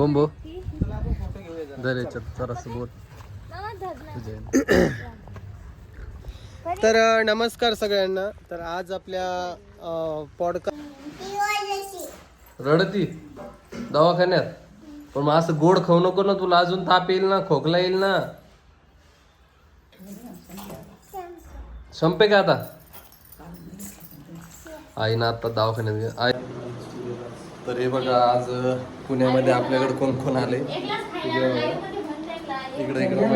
ओम भो दर याच्यात जरासं बोल. तर नमस्कार सगळ्यांना. तर आज आपल्या पॉडकास्ट रडती. दवाखान्यात. पण मग असं गोड खाऊ नको ना तुला. अजून ताप येईल ना खोकला येईल ना. संपे का आता? आई ना आता दवाखान्यात आई तर हे बघा आज पुण्यामध्ये आपल्याकडे कोण कोण आले? इकडे इकडे इकडं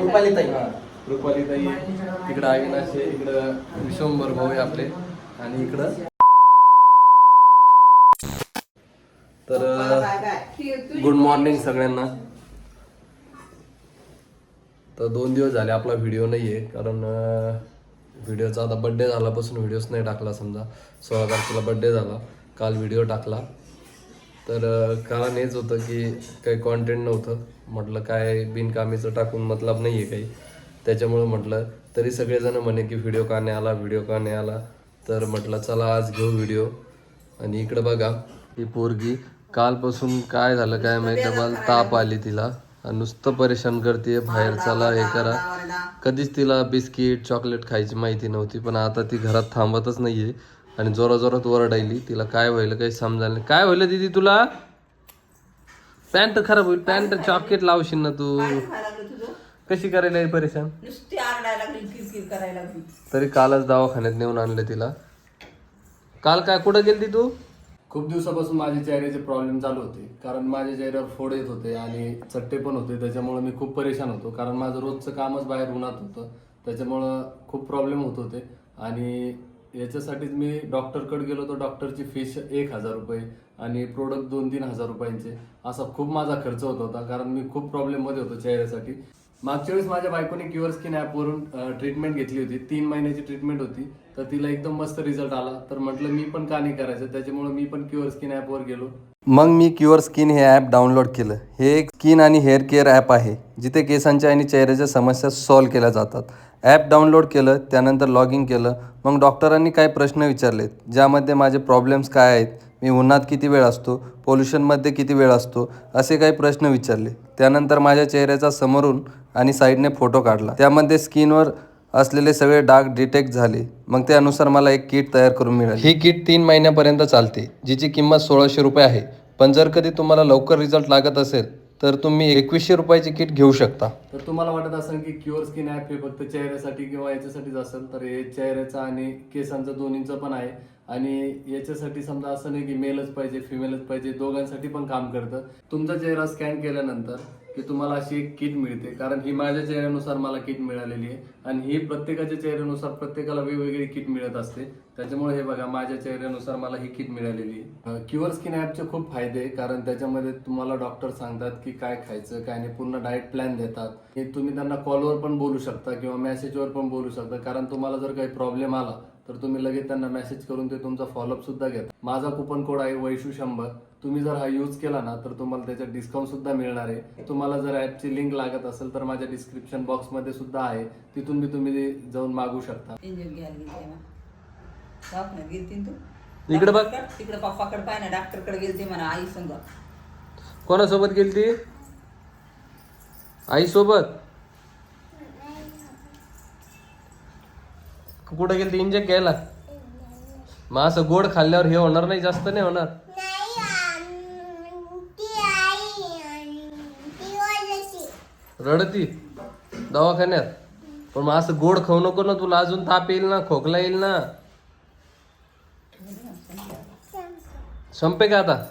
रुपालीताई रुपालीताई इकडं अविनाश आहे इकडं विश्वंभर भाऊ आहे आपले. आणि इकडं तर गुड मॉर्निंग सगळ्यांना. तर दोन दिवस झाले आपला व्हिडिओ नाही आहे कारण व्हिडिओचा. आता बड्डे झालापासून व्हिडिओच नाही टाकला समजा. सोळा तारखेला बड्डे झाला. काल व्हिडिओ टाकला. तर कारण हेच होतं की काही कॉन्टेंट नव्हतं. म्हटलं काय बिनकामीचं टाकून मतलब नाही आहे काही. त्याच्यामुळं म्हटलं तरी सगळेजण म्हणे की व्हिडिओ का नाही आला व्हिडिओ का नाही आला. तर म्हटलं चला आज घेऊ व्हिडिओ आणि इकडं बघा ही पोरगी कालपासून काय झालं काय माहिती डबल ताप आली तिला. नुसतं परेशान करते बाहेर चला हे करा. कधीच तिला बिस्किट चॉकलेट खायची माहिती नव्हती पण आता ती घरात थांबतच नाहीये आणि जोरा जोरात ओरडायली. तिला काय व्हायला काही समजायला नाही. काय व्हायला दीदी तुला? पॅन्ट खराब होईल पॅन्ट चॉकलेट लावशील ना तू. कशी करायला परेशान? तरी कालच दवाखान्यात नेऊन आणलं तिला. काल काय कुठं गेली तू? खूप दिवसापासून माझे चेहऱ्याचे प्रॉब्लेम चालू होते. कारण माझ्या चेहऱ्यावर फोड येत होते आणि चट्टे पण होते. त्याच्यामुळे मी खूप परेशान होतो. कारण माझं रोजचं कामच बाहेर उन्हात होतं. त्याच्यामुळं खूप प्रॉब्लेम होत होते. आणि याच्यासाठीच मी डॉक्टरकडे गेलो तर डॉक्टरची फीस एक हजार रुपये आणि प्रोडक्ट दोन तीन हजार रुपयांचे. असा खूप माझा खर्च होत होता. कारण मी खूप प्रॉब्लेममध्ये होतो चेहऱ्यासाठी. मागच्या वेळेस माझ्या बायकोने क्युअर स्किन ॲपवरून ट्रीटमेंट घेतली होती. तीन महिन्याची ट्रीटमेंट होती. तर तिला एकदम मस्त रिझल्ट आला. तर म्हटलं मी पण का नाही करायचं? त्याच्यामुळे मी पण क्युअर स्किन ॲपवर गेलो. मग मी क्युअर स्किन हे ॲप डाउनलोड केलं. हे एक स्किन आणि हेअर केअर ॲप आहे जिथे केसांच्या आणि चेहऱ्याच्या समस्या सॉल्व्ह केल्या जातात. ॲप डाउनलोड केलं त्यानंतर लॉग इन केलं. मग डॉक्टरांनी काही प्रश्न विचारलेत ज्यामध्ये माझे प्रॉब्लेम्स काय आहेत? मी उन्हात किती वेळ असतो? पोल्युशनमध्ये किती वेळ असतो? असे काही प्रश्न विचारले. त्यानंतर माझ्या चेहऱ्याचा समोरून आणि साईडने फोटो काढला. त्यामध्ये स्किनवर असलेले सगळे डाग डिटेक्ट झाले. मग त्यानुसार मला एक किट तयार करून मिळाली. ही किट तीन महिन्यापर्यंत चालते जिची किंमत सोळाशे रुपये आहे. पण जर कधी तुम्हाला लवकर रिझल्ट लागत असेल तर तुम्ही एकवीसशे रुपयाची किट घेऊ शकता. तर तुम्हाला वाटत असेल की क्युअर स्किन ॲप हे फक्त चेहऱ्यासाठी किंवा याच्यासाठीच असेल तर हे चेहऱ्याचं आणि केसांचं दोन्हीचं पण आहे. आणि याच्यासाठी समजा असं नाही की मेलच पाहिजे फिमेलच पाहिजे दोघांसाठी पण काम करतं. तुमचा चेहरा स्कॅन केल्यानंतर की तुम्हाला अशी एक किट मिळते. कारण ही माझ्या चेहऱ्यानुसार मला किट मिळालेली आहे. आणि ही प्रत्येकाच्या चेहऱ्यानुसार प्रत्येकाला वेगवेगळी किट मिळत असते. त्याच्यामुळे हे बघा माझ्या चेहऱ्यानुसार मला ही किट मिळालेली आहे. क्युअर स्किन ॲपचे खूप फायदे आहे, कारण त्याच्यामध्ये तुम्हाला डॉक्टर सांगतात की काय खायचं काय नाही. पूर्ण डाएट प्लॅन देतात. हे तुम्ही त्यांना कॉलवर पण बोलू शकता किंवा मेसेजवर पण बोलू शकता. कारण तुम्हाला जर काही प्रॉब्लेम आला तर तुम्ही लगेच त्यांना मेसेज करून ते तुमचा फॉलोअप सुद्धा घेता माझा कुपन कोड आहे वैशू शंभर. तुम्ही जर हा यूज केला ना तर तुम्हाला त्याच्यात डिस्काउंट सुद्धा मिळणार आहे. तुम्हाला जर ॲपची लिंक लागत असेल तर माझ्या डिस्क्रिप्शन बॉक्समध्ये सुद्धा आहे. तिथून मी तुम्ही जाऊन मागू शकता. इंजेक्शन घ्यायला गेलते ना. दवाखान्यात गेलती ना तू? इकडे बघ. डॉक्टरकडे- तिकडे पप्पाकडे पाय ना डॉक्टरकडे गेलते म्हणा आई संग. कोणासोबत गेली ती आई सोबत कुठं गेली इंजेक्ट घ्यायला? मग असं गोड खाल्ल्यावर हे होणार नाही जास्त नाही होणार. रडती दवाखान्यात. पण मग असं गोड खाऊ नको ना तुला अजून ताप येईल ना खोकला येईल ना. संपे का आता?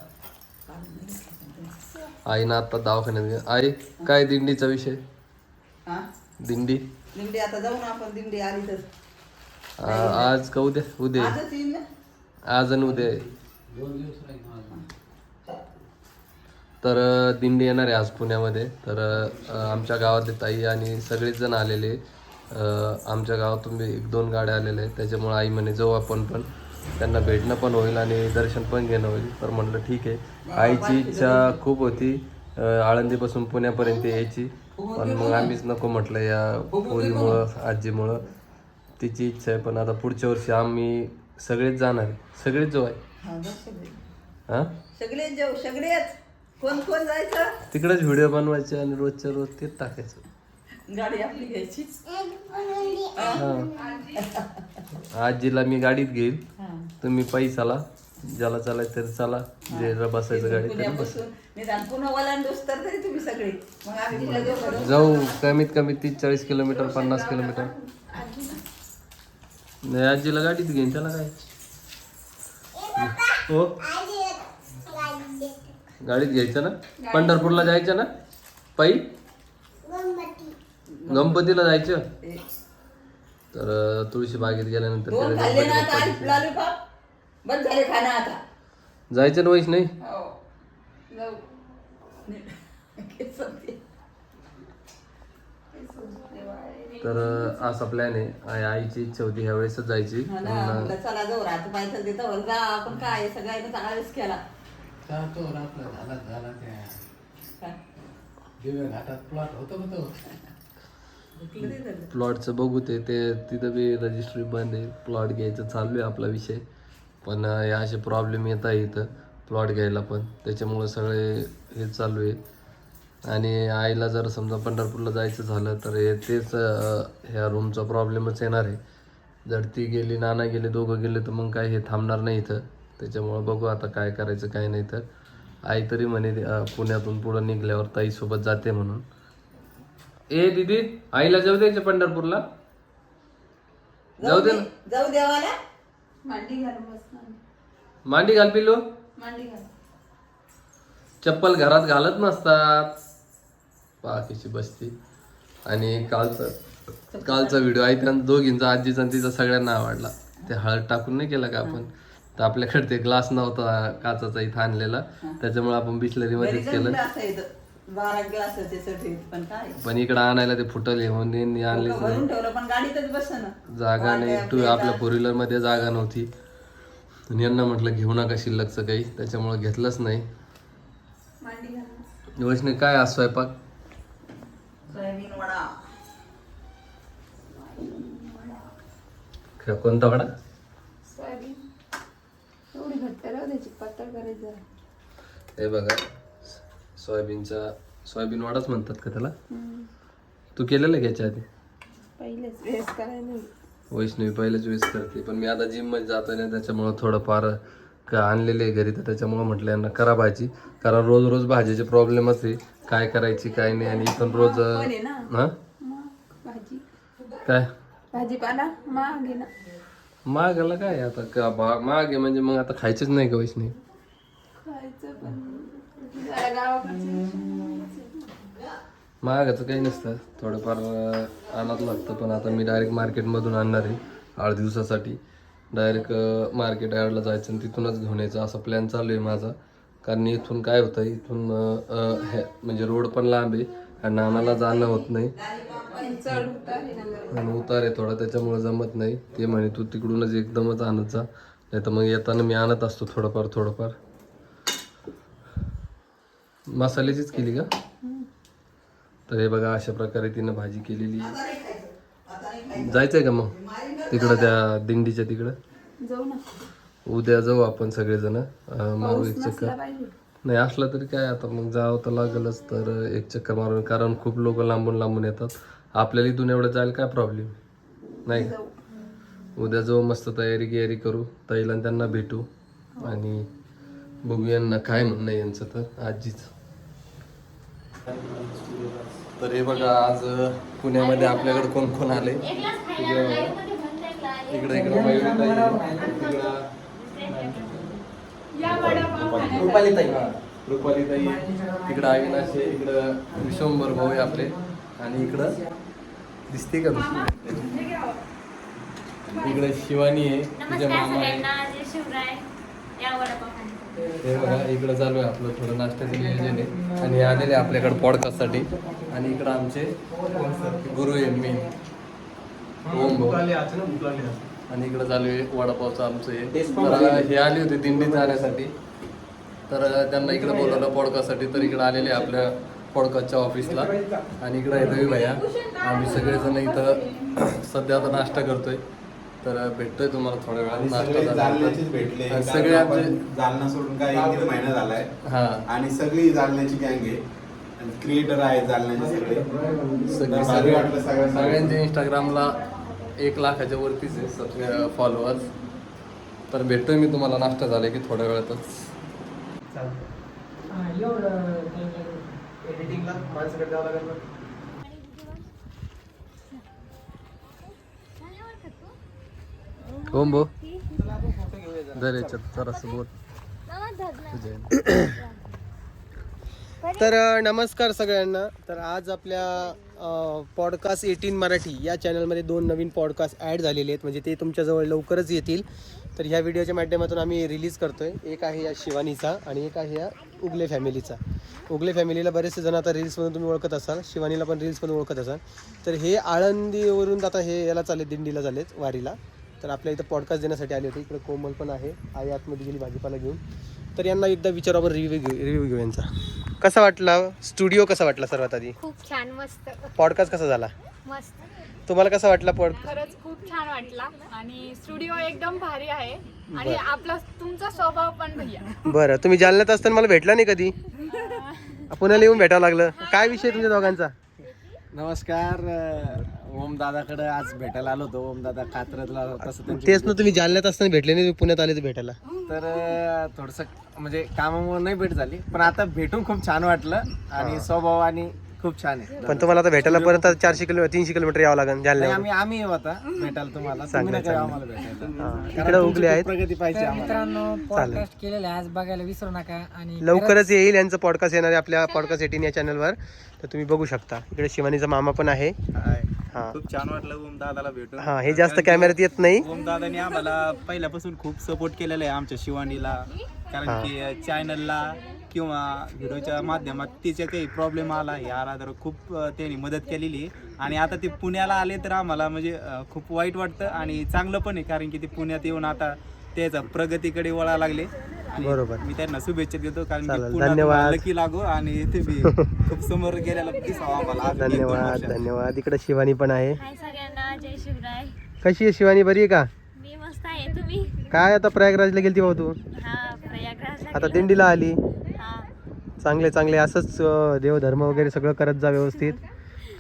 आई ना आता दवाखान्यात आई काय दिंडीचा विषय? हा? दिंडी. दिंडी आता जाऊ ना आपण दिंडी आली तर. आ- आज का उद्या? उद्या. आहे. आजच येईल ना? आज आणि उद्या. तर दिंडी येणार आहे आज पुण्यामध्ये. तर आमच्या गावातले ताई आणि सगळेच जण आलेले. आमच्या गावातून बी एक दोन गाड्या आलेल्या आहेत. त्याच्यामुळे आई म्हणे जाऊ आपण पण. त्यांना भेटणं पण होईल आणि दर्शन पण घेणं होईल. तर म्हणलं ठीक आहे. आईची इच्छा खूप होती. आळंदीपासून पुण्यापर्यंत यायची. पण मग आम्हीच नको म्हटलं या पोरीमुळं आजीमुळं. तिची इच्छा आहे पण आता पुढच्या वर्षी आम्ही सगळेच जाणार आहे. सगळेच जो आहे. हा हा सगळेच जाऊ सगळेच. कोण कोण जायचं? तिकडेच व्हिडिओ बनवायचे आणि रोजच्या रोज तेच टाकायचं. गाडी आपली घ्यायची हा. आजीला मी गाडीत घेईल हा. तुम्ही पायी चाला. ज्याला चालायचं तरी चाला. जे बसायचं गाडीत तरी बस. पुण्यापासून निदान पुन्हा ओलांडोस तर तरी तुम्ही सगळे. मग आम्ही पुढे दोघं जाऊ. कमीत कमी तीस चाळीस किलोमीटर पन्नास किलोमीटर. नाही आजीला गाडीत घेईन. त्याला काय? हो. गाडीत घ्यायचं ना? पंढरपूरला जायचं ना? पायी गणपतीला जायचं? तर तुळशी बागेत गेल्यानंतर दोन तिला खाल्ले ना गणपती आता बाप्पाची- लॉलीपॉप बंद झाले खाणं आता. जायचं ना वैश नाही? हो. जाऊ. केस होते. तर असा प्लॅन आहे. आई- आईची इच्छा होती ह्या वेळेसच जायची. हा ना, पण, म्हणलं चला जाऊ राहत पाहिजे तिथं जा. आपण काय सगळ्यांना चांगलाच केला. तो आपला झाला झाला त्या काय? दिव्या घाटात प्लॉट होतो का तो. प्लॉटचं बघू ते ते तिथं बी रजिस्ट्री बंद आहे. प्लॉट घ्यायचं चालू आहे आपला विषय. पण हे असे प्रॉब्लेम येत आहे इथं प्लॉट घ्यायला पण. त्याच्यामुळं सगळे हे चालू आहे. आणि आईला जर समजा पंढरपूरला जायचं झालं तर हे तेच ह्या रूमचा प्रॉब्लेमच येणार आहे. जर ती गेली नाना गेले दोघं गेले तर मग काय हे थांबणार नाही इथं. त्याच्यामुळं बघू आता काय करायचं काय नाही तर. आई तरी म्हणे पुण्यातून पुढं निघल्यावर ताईसोबत जाते म्हणून. ए दीदी आईला जाऊ द्यायचं पंढरपूरला? जाऊ दे ना. जाऊ देवाला मांडी बसणार मांडी घाल पिलो मांडी घाल. चप्पल घरात घालत नसतात. बाकीची बसती. आणि कालचा कालचा व्हिडिओ आहे त्या दोघींचा आजीचा तिचा सगळ्यांना आवडला. ते हळद टाकून नाही केला का आपण? तर आपल्याकडे ते ग्लास नव्हता काचाचा इथं आणलेला. त्याच्यामुळे आपण बिस्लरी मध्येच केलं. बारा ग्लास पण काय? पण इकडं आणायला ते फुटले म्हणून आणलेच नाही भरून ठेवलं पण गाडीतच बस ना जागा नाही. टू आपल्या फोर व्हीलरमध्ये जागा नव्हती. आणि यांना म्हटलं घेऊ नका शिल्लकचं काही त्याच्यामुळे घेतलंच नाही. वैष्णवी काय आज स्वयंपाक? सोयाबीन वडा. ख- कोणता वडा सोयाबीन एवढी घट्ट राहू द्यायची पातळ करायचं. हे बघा सोयाबीनचा सोयाबीन वडाच म्हणतात का त्याला? तू केलेलं आहे का याच्या आधी? पहिलेच वेळेस करायला. नाही वैष्णवी पहिल्याच वेळेस करते पण मी आता जिममध्ये जातो ना त्याच्यामुळं थोडंफार का आणलेले आहे घरी तर त्याच्यामुळं म्हटलं यांना करा भाजी. कारण रोज रोज भाजीचे प्रॉब्लेमच आहे. काय करायची काय नाही आणि इथून रोज पण आहे ना. हा? मग भाजी. काय? भाजीपाला महाग आहे ना. मागायला काय आता? का बा- आहे म्हणजे मग आता खायचीच नाही का वैष्णवी? खायचं पण जरा गावाकडचं महागाचं काही नसतं. थोडंफार आणत आणावं लागतं पण आता मी डायरेक्ट मार्केटमधून आणणार आहे आठ दिवसासाठी. डायरेक्ट मार्केट यार्डला जायचं आणि तिथूनच घेऊन यायचं. असा प्लॅन चालू आहे माझा. कारण इथून काय होतं इथून हे म्हणजे रोड पण लांब आहे आणि नानाला जाणं होत नाही. आणि उतार आहे थोडा त्याच्यामुळे जमत नाही. ते म्हणे तू तिकडूनच एकदमच आणत जा. नाही तर मग येताना मी आणत असतो थोडंफार थोडंफार. मसाल्याचीच केली का? तर हे बघा अशा प्रकारे तिनं भाजी केलेली. आहे. जायचंय का मग? तिकडं त्या दिंडीच्या तिकडं? जाऊ ना. उद्या जाऊ आपण सगळेजण. मारू एक चक्कर. नाही असला तरी काय आता मग जावं तर लागलच तर एक चक्कर मारून कारण खूप लोक लांबून लांबून येतात. आपल्याला इथून एवढं जायला काय प्रॉब्लेम नाही का? उद्या जाऊ मस्त तयारी गियारी करू. ताईला त्यांना भेटू. आणि बघू यांना काय म्हणणं आहे यांचं तर. आजीच. तर हे बघा आज पुण्यामध्ये आपल्याकडे कोण कोण आले? इकडे इकडे ताई आहे. इकडं रुपाली ताई रुपाली ताई इकडं अविनाश आहे इकडं विश्वंभर भाऊ आहे आपले. आणि इकडं दिसते का दुसरी इकडे शिवानी आहे तिच्या मामा आहे. हे बघा इकडं चालू आहे आपलं थोडं नाश्त्याचं नियोजन आहे. आणि हे आलेले आपल्याकडे पॉडकास्टसाठी आणि इकडं आमचे गुरु आहे मी ओम आणि इकडं चालू आहे वडापावचं आमचं हे. तर हे आले होते दिंडीत जाण्यासाठी. तर त्यांना इकडे बोलवलं पॉडकास्टसाठी तर इकडे आलेले आहे आपल्या पॉडकास्टच्या ऑफिसला आणि इकडं आहे रवी भैया. आम्ही सगळेजण इथं सध्या आता नाश्ता करतोय. तर भेटतोय तुम्हाला थोड्या वेळात आणि नाश्ता सगळे झाल्यानंतर. जालन्याचेच भेटले. आणि कारण सगळे आपण आमचे जालना सोडून काय एक दीड महिना झालाय. हा. आणि सगळी जालन्याची गँग आहे. क्रिएटर आहेत जालन्याचे सगळे. सगळे भारी वाटलं सगळ्यांना. सगळ्यांचे इंस्टाग्रामला एक लाखाच्या वरतीच आहे फॉलोअर्स तर भेटतोय मी तुम्हाला नाश्ता झाले की थोड्या वेळातच. एडिटिंगला माणसाकडे जावं लागेल ओम भो जर याच्यात जरासं बोल. तुझ्या तर नमस्कार सगळ्यांना. तर आज आपल्या पॉडकास्ट एटीन मराठी या चॅनलमध्ये दोन नवीन पॉडकास्ट ॲड झालेले आहेत. म्हणजे ते तुमच्याजवळ लवकरच येतील. तर ह्या व्हिडिओच्या माध्यमातून आम्ही रिलीज करतोय. एक आहे या शिवानीचा आणि एक आहे या उगले फॅमिलीचा. उगले फॅमिलीला बरेचसे जण आता रील्समधून तुम्ही ओळखत असाल. शिवानीला पण रील्समधून ओळखत असाल. तर हे आळंदीवरून आता हे याला चालले दिंडीला झालेत वारीला. तर आपल्या इथं पॉडकास्ट देण्यासाठी आले होते. इकडे कोमल पण आहे. आई आतमध्ये गेली भाजीपाला घेऊन. तर यांना एकदा विचारू आपण रिव्ह्यू घेऊ रिव्ह्यू घेऊ यांचा. कसा वाटला? स्टुडिओ कसा वाटला सर्वात आधी? खूप छान मस्त. पॉडकास्ट कसा झाला? मस्त. तुम्हाला कसा वाटला पॉड खरंच खूप छान वाटला. आणि स्टुडिओ एकदम भारी आहे. आणि आपला तुमचा स्वभाव पण भैया. बरं. तुम्ही जालन्यात असताना मला भेटला नाही कधी? पुण्याला येऊन भेटावं लागलं. काय विषय तुमच्या दोघांचा? नमस्कार. ओम दादाकडे आज भेटायला आलो होतो. ओम दादा कात्रजला तसं त्यांची तेच ना तुम्ही जालन्यात असताना भेटले नाही तुम्ही पुण्यात आले तर भेटायला. तर थोडस म्हणजे कामामुळे नाही भेट झाली पण आता भेटून खूप छान वाटलं आणि स्वभाव आणि खूप छान आहे. पण तुम्हाला आता भेटायला परत आता चारशे किलोमीटर तीनशे किलोमीटर यावं लागेल नाही, जालन्यावर आम्ही आम्ही येऊ आता भेटायला तुम्हाला. तुम्ही नका येऊ आम्हाला भेटायला. इकडे उगले आहेत. प्रगती पाहिजे आम्हाला. मित्रांनो पॉडकास्ट केलेलं आहे आज बघायला विसरू नका आणि लवकरच येईल यांचं पॉडकास्ट येणार आहे आपल्या पॉडकास्ट एटीन या चॅनलवर तर तुम्ही बघू शकता. इकडे शिवानीचा मामा पण आहे. हा. खूप छान वाटलं ओम दादाला भेटून. हा हे जास्त कॅमेऱ्यात येत नाही. ओम दादाने आम्हाला पहिल्यापासून खूप सपोर्ट केलेला आहे आमच्या शिवानीला. कारण की चॅनलला किंवा व्हिडिओच्या माध्यमात तिच्या काही प्रॉब्लेम आला हे आला तर खूप त्यांनी मदत केलेली. आहे आणि आता ते पुण्याला आले तर आम्हाला म्हणजे खूप वाईट वाटतं आणि चांगलं पण आहे. कारण की ते पुण्यात येऊन आता त्याचा प्रगतीकडे वळा लागले. बरोबर. मी त्यांना शुभेच्छा देतो कारण की धन्यवाद. नक्की लागू आणि ते बी खूप समोर गेलेला दिसावं आम्हाला. धन्यवाद. धन्यवाद. इकडे शिवानी पण आहे. हाय सगळ्यांना जय शिवराय. कशी आहे शिवानी? बरी आहे का? मी मस्त आहे. तुम्ही? काय आता प्रयागराजला गेलती भाऊ तू? हा प्रयागराजला आता. दिंडीला आली. हा. चांगले चांगले असंच देवधर्म वगैरे सगळं करत जा व्यवस्थित.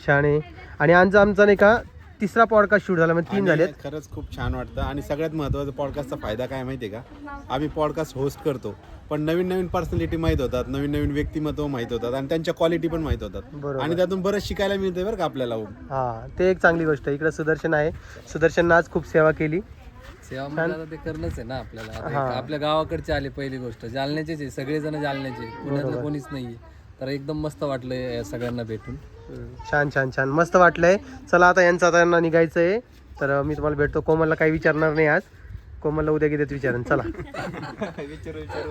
शाणे आणि आमचा आमचा नाही का तिसरा पॉडकास्ट शूट झाला म्हणजे तीन आणि झालेत. खरंच खूप छान वाटतं. आणि सगळ्यात महत्त्वाचा पॉडकास्टचा फायदा काय माहिती आहे का? आम्ही पॉडकास्ट होस्ट करतो. पण नवीन नवीन पर्सनॅलिटी माहीत होतात नवीन नवीन व्यक्तिमत्व माहीत होतात आणि त्यांच्या क्वालिटी पण माहीत होतात. बरोबर. आणि त्यातून बरंच शिकायला मिळते बरं का आपल्याला हा. ते एक चांगली गोष्ट आहे. इकडे सुदर्शन आहे. सुदर्शननं आज खूप सेवा केली. सेवा म्हणजे आता ते करणंच आहे ना आपल्याला. आता हा. एक आपल्या गावाकडचे आले पहिली गोष्ट. जालन्याचेच आहे. सगळेजण जालन्याचे पुण्यातलं कोणीच नाहीये. तर एकदम मस्त वाटलं या सगळ्यांना भेटून. छान छान छान. मस्त वाटलंय. चला आता यांचं आता यांना निघायचं आहे तर मी तुम्हाला भेटतो. कोमलला काही विचारणार नाही आज. कोमलला उद्या किती विचारेन. चला.